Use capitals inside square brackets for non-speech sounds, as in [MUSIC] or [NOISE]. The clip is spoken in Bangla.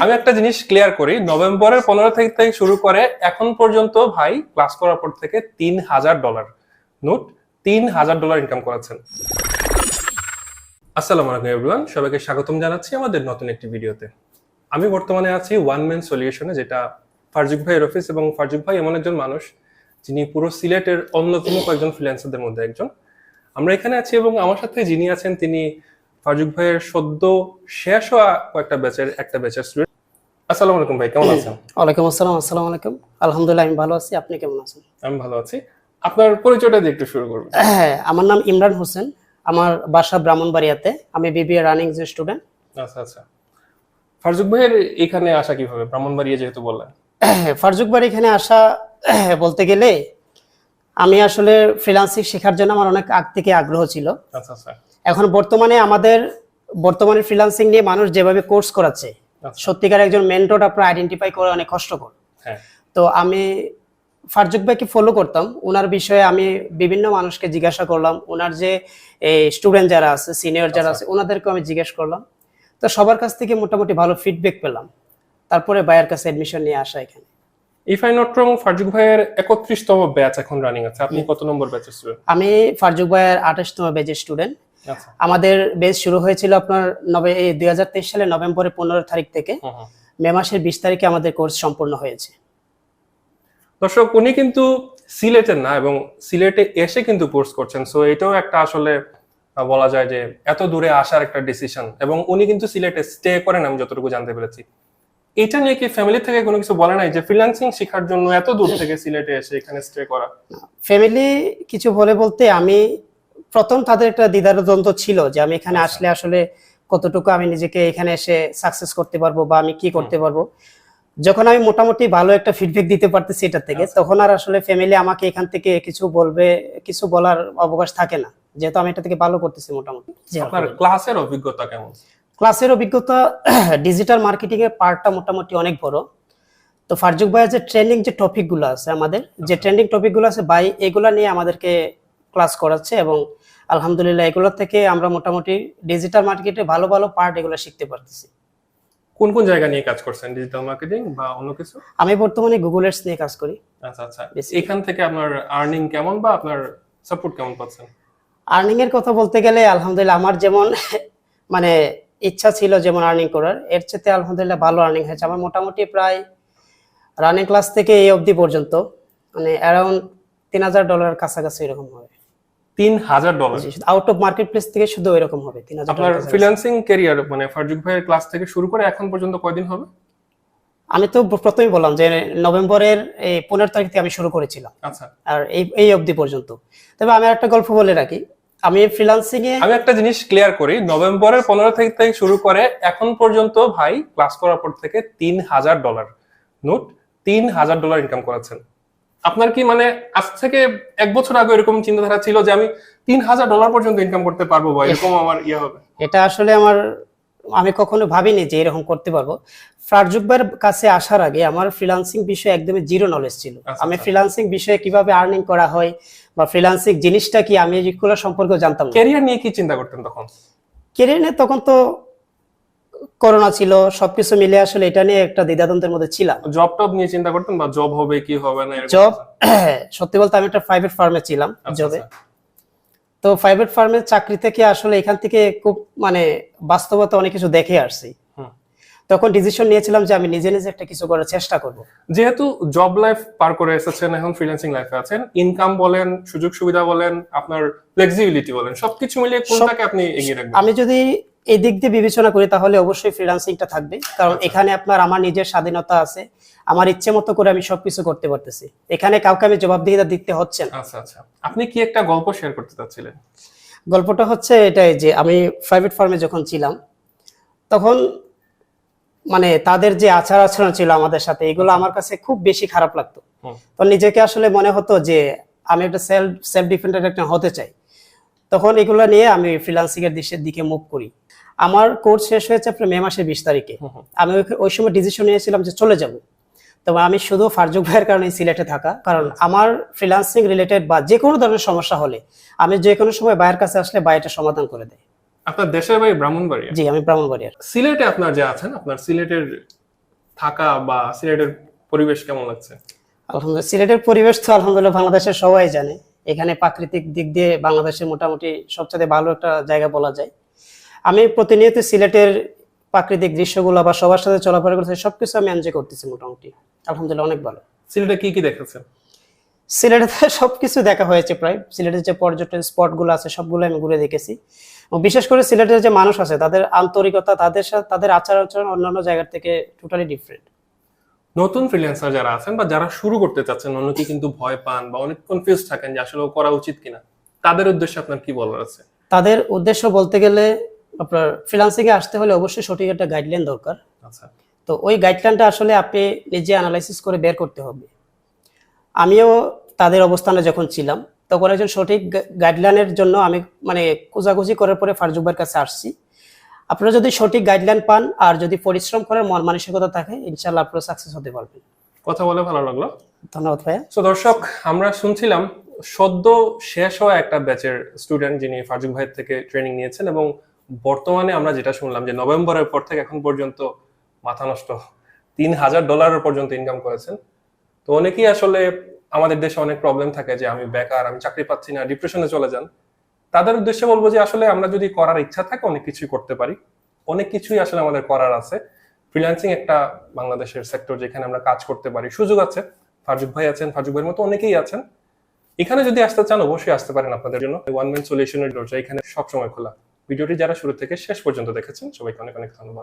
আমি একটা জিনিস ক্লিয়ার করি, নভেম্বরের পনেরো তারিখ থেকে শুরু করে এখন পর্যন্ত ভাই ক্লাস করার পর থেকে তিন হাজার ডলার নোট, তিন হাজার ডলার ইনকাম করেছেন। আসসালামু আলাইকুম এভরিওয়ান সবাইকে স্বাগতম জানাচ্ছি আমাদের নতুন একটি ভিডিওতে। আমি বর্তমানে আছি ওয়ান ম্যান সলিউশনে যেটা ফারজুক ভাইয়ের অফিস এবং ফারজুক ভাই এমন একজন মানুষ, যিনি পুরো সিলেটের অন্যতম কয়েকজন ফ্রিল্যান্সারদের মধ্যে একজন। আমরা এখানে আছি এবং আমার সাথে যিনি আছেন তিনি ফারজুক ভাইয়ের সদ্য শেষ হওয়া কয়েকটা ব্যাচের একটা ব্যাচের স্টুডেন্ট আসসালামু আলাইকুম ভাই কেমন আছেন? ওয়ালাইকুম আসসালাম আসসালামু আলাইকুম। আলহামদুলিল্লাহ আমি ভালো আছি। আপনি কেমন আছেন? আমি ভালো আছি। আপনার পরিচয়টা দিয়ে একটু শুরু করবেন। হ্যাঁ আমার নাম ইমরান হোসেন। আমার বাসা ব্রাহ্মণবাড়িয়াতে। আমি বিবিএ রানিং যে স্টুডেন্ট আচ্ছা আচ্ছা। ফারজুক ভাইয়ের এখানে আসা কীভাবে? ব্রাহ্মণবাড়িয়া যেহেতু বললেন। ফারজুক বাড়ি এখানে আসা বলতে গেলে আমি আসলে ফ্রিলান্সিং শেখার জন্য আমার অনেক আগ থেকে আগ্রহ ছিল। আচ্ছা আচ্ছা। এখন বর্তমানে আমাদের বর্তমানে ফ্রিলান্সিং নিয়ে মানুষ যেভাবে কোর্স করাচ্ছে আচ্ছা। সত্যিকার একজন মেন্টর আপনার আইডেন্টিফাই করা অনেক কষ্টকর। হ্যাঁ। তো আমি ফারজুক ভাইকে ফলো করতাম ওনার বিষয়ে আমি বিভিন্ন মানুষকে জিজ্ঞাসা করলাম ওনার যে স্টুডেন্ট যারা আছে সিনিয়র যারা আছে ওনাদেরকে আমি জিজ্ঞেস করলাম। তো সবার কাছ থেকে মোটামুটি ভালো ফিডব্যাক পেলাম। তারপরে ভাইয়ের কাছে এডমিশন নিয়ে আসা এখানে। If I not wrong Farzuk ভাইয়ের একত্রিশতম ব্যাচ এখন রানিং আছে। আপনি কত নম্বর ব্যাচের স্টুডেন্ট আমি ফারজুক ভাইয়ের আঠাশতম বেজের স্টুডেন্ট আচ্ছা আমাদের বেজ শুরু হয়েছিল আপনার নবে দুই হাজার তেইশ সালে নভেম্বরের পনেরো তারিখ থেকে। মে মাসের বিশ তারিখে আমাদের কোর্স সম্পূর্ণ হয়েছে। দর্শক উনি কিন্তু সিলেটের না এবং সিলেটে এসে কিন্তু কোর্স করছেন। সো এটাও একটা আসলে বলা যায় যে এত দূরে আসার একটা ডিসিশন এবং উনি কিন্তু সিলেটে স্টে করেন আমি যতটুকু জানতে পেরেছি। এটা নিয়ে কি ফ্যামিলি থেকে কোনো কিছু বলে নাই যে ফ্রিল্যান্সিং শেখার জন্য এত দূর [LAUGHS] থেকে সিলেটে এসে এখানে স্টে করা? ফ্যামিলি কিছু বলে বলতে আমি প্রথম তাদের একটা দ্বিধাদ্বন্দ্ব ছিল যে আমি এখানে আচ্ছা। আসলে আসলে কতটুকু আমি নিজেকে এখানে এসে সাকসেস করতে পারব বা আমি কি করতে পারব। যখন আমি মোটামুটি ভালো একটা ফিডব্যাক দিতে পারতেছি এটা থেকে আচ্ছা। তখন আর আসলে ফ্যামিলি আমাকে এখান থেকে কিছু বলবে কিছু বলার অবকাশ থাকে না। যেহেতু আমি এটা থেকে ভালো করতেছি মোটামুটি। আপনার ক্লাসের অভিজ্ঞতা কেমন? ক্লাসের অভিজ্ঞতা [CLEARS THROAT] ডিজিটাল মার্কেটিং এর পার্টটা মোটামুটি অনেক বড়। তো ফারজুক ভাইয়ের যে ট্রেন্ডিং যে টপিকগুলো আছে আমাদের যে ট্রেন্ডিং টপিকগুলো আছে ভাই এগুলা নিয়ে আমাদেরকে ক্লাস করাচ্ছে এবং আলহামদুলিল্লাহ এগুলো থেকে আমরা মোটামুটি ডিজিটাল মার্কেটে ভালো ভালো পার্ট এগুলো শিখতে পারতেছি। কোন কোন জায়গা নিয়ে কাজ করছেন? ডিজিটাল মার্কেটিং বা অন্য কিছু? আমি বর্তমানে গুগল এডস নিয়ে কাজ করি। আচ্ছা আচ্ছা. এখান থেকে আপনার আর্নিং কেমন বা আপনার সাপোর্ট কেমন পাচ্ছেন? আর্নিং এর কথা বলতে গেলে আলহামদুলিল্লাহ আমার যেমন [LAUGHS] মানে ইচ্ছা ছিল যেমন আর্নিং করার এর চেয়ে আলহামদুলিল্লাহ ভালো আর্নিং হয়েছে। আমার মোটামুটি প্রায় রানিং ক্লাস থেকে এই অবধি পর্যন্ত মানে অ্যারাউন্ড তিন হাজার ডলার কাছাকাছি এরকম হবে। তিন হাজার dollar out of market place থেকে শুধু এরকম হবে তিন হাজার আপনার ফ্রিল্যান্সিং ক্যারিয়ার মানে ফারজুক ভাইয়ের ক্লাস থেকে শুরু করে এখন পর্যন্ত কয়দিন হবে? আমি তো প্রথমেই বললাম যে নভেম্বরের এই পনেরো তারিখ থেকে আমি শুরু করেছিলাম। আচ্ছা। আর এই এই অবধি পর্যন্ত। তবে আমি একটা গল্প বলে রাখি। আমি ফ্রিলান্সিং এ আমি একটা জিনিস ক্লিয়ার করি নভেম্বরের পনেরো তারিখ থেকে শুরু করে এখন পর্যন্ত ভাই ক্লাস করার পর থেকে তিন হাজার ডলার নোট তিন হাজার ডলার ইনকাম করেছেন। আপনার কি মানে আজ থেকে এক বছর আগে এরকম চিন্তাধারা ছিল যে আমি তিন হাজার ডলার পর্যন্ত ইনকাম করতে পারব বা এরকম আমার ইয়ে হবে? এটা আসলে আমার আমি কখনো ভাবিনি যে এরকম করতে পারব। ফারজুক ভাইয়ের কাছে আসার আগে আমার ফ্রিলান্সিং বিষয়ে একদমই জিরো নলেজ ছিল। আচ্ছা, আমি আচ্ছা। ফ্রিলান্সিং বিষয়ে কীভাবে আর্নিং করা হয় বা ফ্রিলান্সিং জিনিসটা কি আমি এগুলো সম্পর্কে জানতাম না। ক্যারিয়ার নিয়ে কি চিন্তা করতেন তখন? কেরিয়ার নিয়ে তখন তো করোনা ছিল সবকিছু মিলে আসলে এটা নিয়ে একটা দ্বিধাদ্বন্দ্বের মধ্যে ছিলাম। জব টব নিয়ে চিন্তা করতেন বা জব হবে কি হবে না জব [CLEARS THROAT] সত্যি বলতে আমি একটা প্রাইভেট ফার্মে ছিলাম আচ্ছা, জবে আচ্ছা। তো প্রাইভেট ফার্মের চাকরি থেকে আসলে এখান থেকে খুব মানে বাস্তবতা অনেক কিছু দেখে আসছি। তখন ডিসিশন নিয়েছিলাম যে আমি নিজে নিজে একটা কিছু করার চেষ্টা করব। যেহেতু জব লাইফ পার করে এসেছেন এখন ফ্রিল্যান্সিং লাইফে আছেন ইনকাম বলেন সুযোগ সুবিধা বলেন আপনার ফ্লেক্সিবিলিটি বলেন সবকিছু মিলিয়ে কোনটাকে আপনি এগিয়ে রাখবেন? আমি যদি এই দিক দিয়ে বিবেচনা করি তাহলে অবশ্যই ফ্রিল্যান্সিংটা থাকবে। কারণ আচ্ছা। এখানে আপনার আমার নিজের স্বাধীনতা আছে আমার ইচ্ছে মতো করে আমি সবকিছু করতে পারতেছি। এখানে কাউকে আমি জবাবদিহিতা দিতে হচ্ছে না। আচ্ছা আচ্ছা। আপনি কি একটা গল্প শেয়ার করতে চাচ্ছিলেন? গল্পটা হচ্ছে এটাই যে আমি প্রাইভেট ফার্মে যখন ছিলাম তখন মানে তাদের যে আচার আচরণ ছিল আমাদের সাথে এগুলো আমার কাছে খুব বেশি খারাপ লাগতো। তো নিজেকে আসলে মনে হতো যে আমি একটা সেলফ সেলফ ডিফেন্ডার একটা হতে চাই। তখন এগুলো নিয়ে আমি ফ্রিলান্সিং এর দিকে মুভ করি। আমার কোর্স শেষ হয়েছে আপনার মে মাসের বিশ তারিখে। আমি ওই- সময় ডিসিশন নিয়েছিলাম যে চলে যাব। তবে আমি শুধু ফারজুক ভাইয়ের কারণে সিলেটে থাকা। কারণ আমার ফ্রিলান্সিং রিলেটেড বা যে কোনো ধরনের সমস্যা হলে আমি যে কোনো সময় বাইরের কাছে আসলে বাইরেটা সমাধান করে দেয়। আপনার দেশের বাড়ি ব্রাহ্মণবাড়িয়া? জি আমি ব্রাহ্মণবাড়িয়ার। সিলেটে আপনার যে আছেন আপনার সিলেটের থাকা বা সিলেটের পরিবেশ কেমন লাগছে? আলহামদুলিল্লাহ সিলেটের পরিবেশ তো আলহামদুলিল্লাহ বাংলাদেশের সবাই জানে। এখানে প্রাকৃতিক দিক দিয়ে বাংলাদেশের মোটামুটি সবচেয়ে ভালো একটা জায়গা বলা যায়। আমি প্রতিনিয়ত সিলেটের প্রাকৃতিক দৃশ্যগুলো বা সবার সাথে চলাফেরা করতেছি সবকিছু আমি এনজয় করতেছি মোটামুটি। আলহামদুলিল্লাহ অনেক ভালো। সিলেটে কি কি দেখেছেন সিলেটে তো [LAUGHS] সবকিছু দেখা হয়েছে প্রায়। সিলেটের যে পর্যটন স্পটগুলো আছে সবগুলো আমি ঘুরে দেখেছি। এবং বিশেষ করে সিলেটের যে মানুষ আছে তাদের আন্তরিকতা তাদের সাথে তাদের আচার আচরণ অন্যান্য জায়গার থেকে টোটালি ডিফারেন্ট নতুন ফ্রিল্যান্সার যারা আছেন বা যারা শুরু করতে চাচ্ছেন অনেকে কিন্তু ভয় পান বা অনেক কনফিউজ থাকেন যে আসলে ও করা উচিত কিনা। তাদের উদ্দেশ্যে আপনার কি বলার আছে? তাদের উদ্দেশ্য বলতে গেলে আপনার ফ্রিলান্সিং এ আসতে হলে অবশ্যই সঠিক একটা গাইডলাইন দরকার। আচ্ছা। তো ওই গাইডলাইনটা আসলে আপনি নিজে অ্যানালাইসিস করে বের করতে হবে। আমিও তাদের অবস্থানে যখন ছিলাম তখন একজন সঠিক গাইডলাইনের জন্য আমি মানে খোঁজাখুঁজি করার পরে ফারজুকবার কাছে আসছি। আপনারা যদি সঠিক গাইডলাইন পান আর যদি পরিশ্রম করার মন মানসিকতা থাকে ইনশাল্লাহ আপনারা সাকসেস হতে পারবেন। কথা বলে ভালো লাগল। ধন্যবাদ ভাইয়া। তো দর্শক আমরা শুনছিলাম সদ্য শেষ হওয়া একটা ব্যাচের স্টুডেন্ট যিনি ফারজুক ভাইয়ের থেকে ট্রেনিং নিয়েছেন এবং বর্তমানে আমরা যেটা শুনলাম যে নভেম্বরের পর থেকে এখন পর্যন্ত মাথা নষ্ট। তিন হাজার ডলারের পর্যন্ত ইনকাম করেছেন। তো অনেকেই আসলে আমাদের দেশে অনেক প্রবলেম থাকে যে আমি বেকার, আমি চাকরি পাচ্ছি না ডিপ্রেশনে চলে যান। তাদের উদ্দেশ্যে বলব যে আসলে আমরা যদি করার ইচ্ছা থাকে অনেক কিছুই করতে পারি। অনেক কিছুই আসলে আমাদের করার আছে। ফ্রিল্যান্সিং একটা বাংলাদেশের সেক্টর যেখানে আমরা কাজ করতে পারি। সুযোগ আছে। ফারজুক ভাই আছেন ফারজুক ভাইয়ের মতো অনেকেই আছেন। এখানে যদি আসতে চান, অবশ্যই আসতে পারেন আপনাদের জন্য। ওয়ান ম্যান সলিউশনের দরজা এখানে সবসময় খোলা। ভিডিওটি যারা শুরু থেকে শেষ পর্যন্ত দেখেছেন সবাইকে অনেক অনেক ধন্যবাদ।